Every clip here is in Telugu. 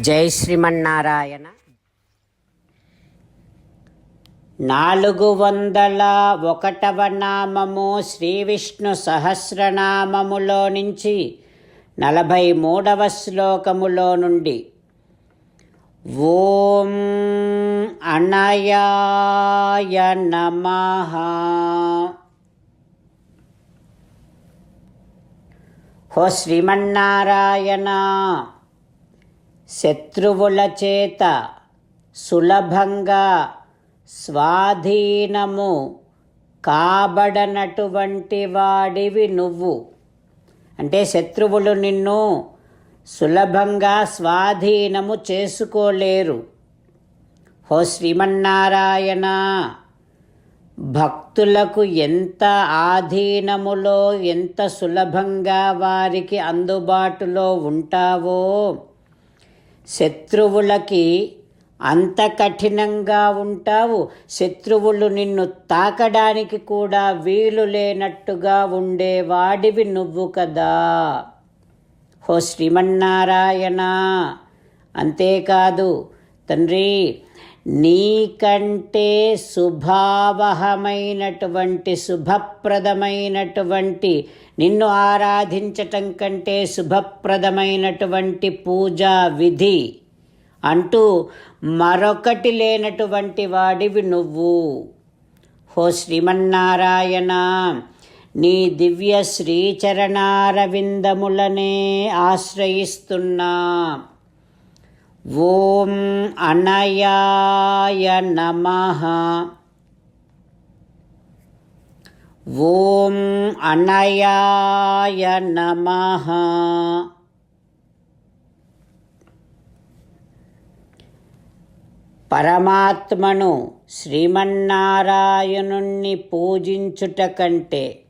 జై శ్రీమన్నారాయణ. నాలుగు వందల ఒకటవ నామము శ్రీ విష్ణు సహస్రనామములో నుంచి నలభై మూడవ శ్లోకములో నుండి. ఓం అనయాయ నమ. హో శ్రీమన్నారాయణ. శత్రువుల చేత సులభంగా స్వాధీనము కాబడనటువంటి వాడివి నువ్వు. అంటే శత్రువులు నిన్ను సులభంగా స్వాధీనము చేసుకోలేరు. హో శ్రీమన్నారాయణ భక్తులకు ఎంత ఆధీనములో ఎంత సులభంగా వారికి అందుబాటులో ఉంటావో శత్రువులకి అంత కఠినంగా ఉంటావు. శత్రువులు నిన్ను తాకడానికి కూడా వీలు లేనట్టుగా ఉండేవాడివి నువ్వు కదా. హో శ్రీమన్నారాయణ! అంతేకాదు తండ్రి నీకంటే శుభావహమైనటువంటి శుభప్రదమైనటువంటి నిన్ను ఆరాధించటం కంటే శుభప్రదమైనటువంటి పూజా విధి అంటూ మరొకటి లేనటువంటి వాడివి నువ్వు. హో శ్రీమన్నారాయణ నీ దివ్య శ్రీచరణారవిందములనే ఆశ్రయిస్తున్నా. ఓం అనయాయ నమః. ఓం అనయాయ నమః. పరమాత్మను శ్రీమన్నారాయణుణ్ణి పూజించుట కంటే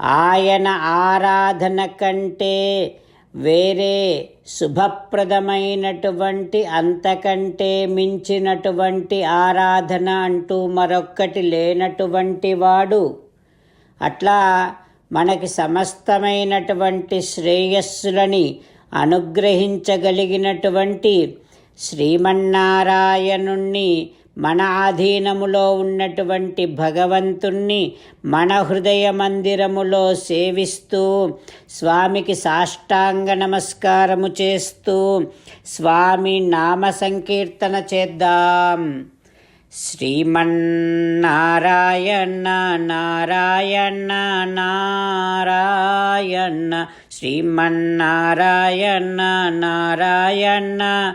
ఆయన ఆరాధన కంటే వేరే శుభప్రదమైనటువంటి అంతకంటే మించినటువంటి ఆరాధన అంటూ మరొక్కటి లేనటువంటి వాడు. అట్లా మనకి సమస్తమైనటువంటి శ్రేయస్సులని అనుగ్రహించగలిగినటువంటి శ్రీమన్నారాయణుణ్ణి మన ఆధీనములో ఉన్నటువంటి భగవంతుణ్ణి మన హృదయ మందిరములో సేవిస్తూ స్వామికి సాష్టాంగ నమస్కారము చేస్తూ స్వామి నామ సంకీర్తన చేద్దాం. శ్రీమన్నారాయణ నారాయణ నారాయణ శ్రీమన్నారాయణ నారాయణ